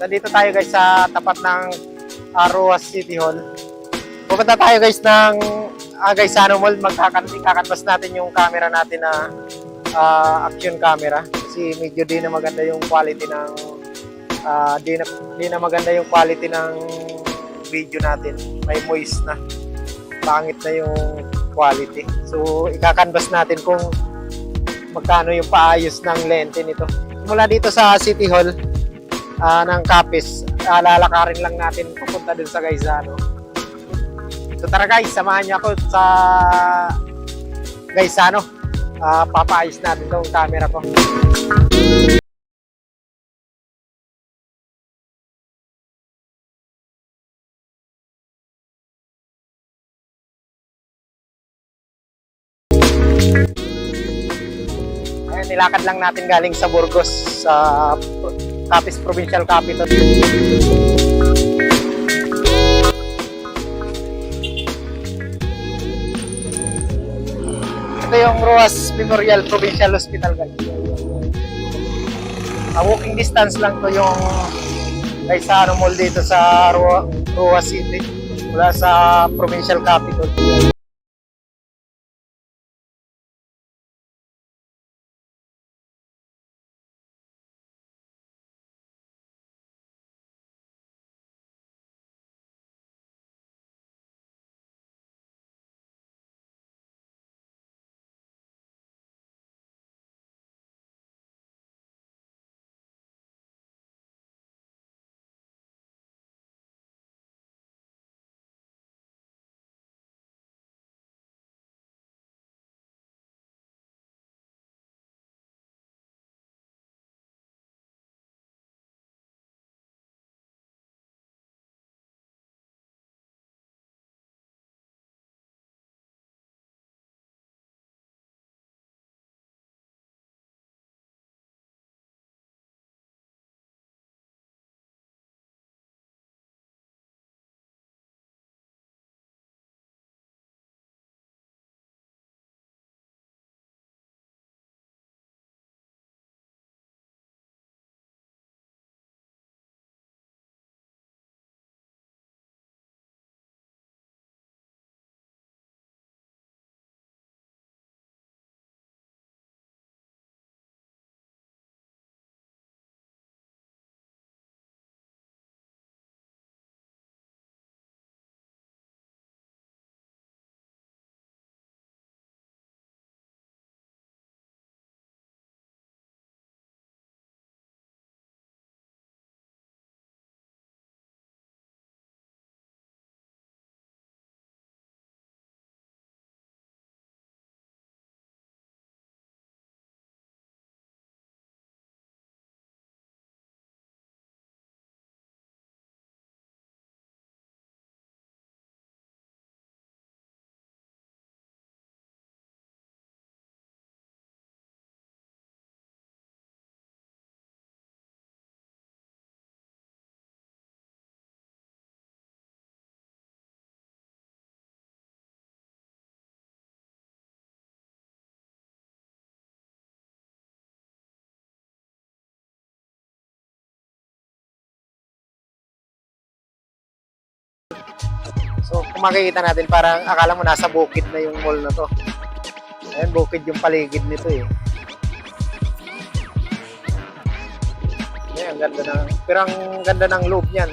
nandito tayo guys sa tapat ng Aroas City Hall. Pupunta tayo guys ng uh, guys sa ano mall, magkakan kakanvas natin yung camera natin na ah, action camera kasi medyo di na maganda yung quality ng ah, di na di na maganda yung quality ng video natin. May moist na. Pangit na yung quality. So ikakanvas natin kung magkano yung paayos ng lente nito. Mula dito sa City Hall ah, ng Capiz, uh, lalakarin lang natin pupunta dun sa Gaisano. So tara guys, samahan niyo ako sa Gaisano. Ah, papaayos natin tong camera ko. Nilakad lang natin galing sa Burgos sa Capiz Provincial Capital. Ito yung Roas Memorial Provincial Hospital guys. A walking distance lang to yung sa ano mall dito sa Roas City mula sa provincial capital. Makikita natin, parang akala mo nasa bukid na yung mall na to. Ayan, bukid yung paligid nito eh. Ayan, ang ganda ng, pero ang ganda ng loob niyan.